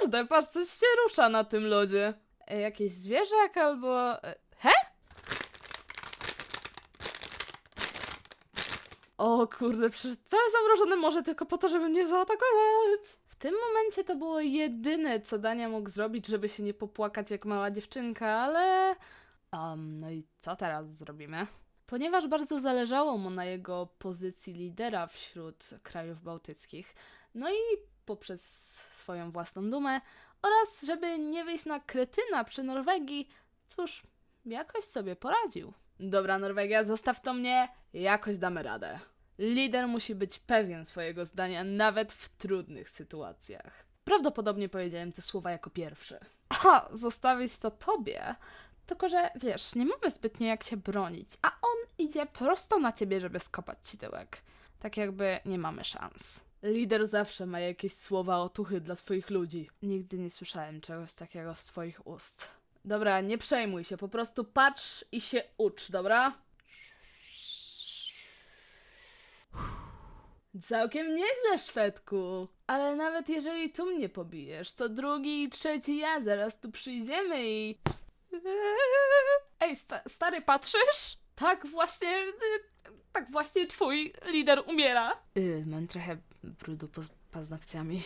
kurde, patrz, coś się rusza na tym lodzie. E, Jakiś zwierzak albo... e, He? O kurde, przecież całe zamrożone morze tylko po to, żeby mnie zaatakować. W tym momencie to było jedyne, co Dania mógł zrobić, żeby się nie popłakać jak mała dziewczynka, ale... Um, no i co teraz zrobimy? Ponieważ bardzo zależało mu na jego pozycji lidera wśród krajów bałtyckich, no i poprzez swoją własną dumę oraz żeby nie wyjść na kretyna przy Norwegii, cóż, jakoś sobie poradził. Dobra, Norwegia, zostaw to mnie, jakoś damy radę. Lider musi być pewien swojego zdania, nawet w trudnych sytuacjach. Prawdopodobnie powiedziałem te słowa jako pierwszy. A, zostawić to tobie? Tylko, że wiesz, nie mamy zbytnio jak się bronić, a idzie prosto na ciebie, żeby skopać ci tyłek. Tak jakby nie mamy szans. Lider zawsze ma jakieś słowa otuchy dla swoich ludzi. Nigdy nie słyszałem czegoś takiego z twoich ust. Dobra, nie przejmuj się, po prostu patrz i się ucz, dobra? Całkiem nieźle, Szwedku. Ale nawet jeżeli tu mnie pobijesz, to drugi i trzeci ja zaraz tu przyjdziemy i... Ej, sta- stary, patrzysz? Tak właśnie... y, Tak właśnie twój lider umiera. Yy, mam trochę brudu pod paznokciami.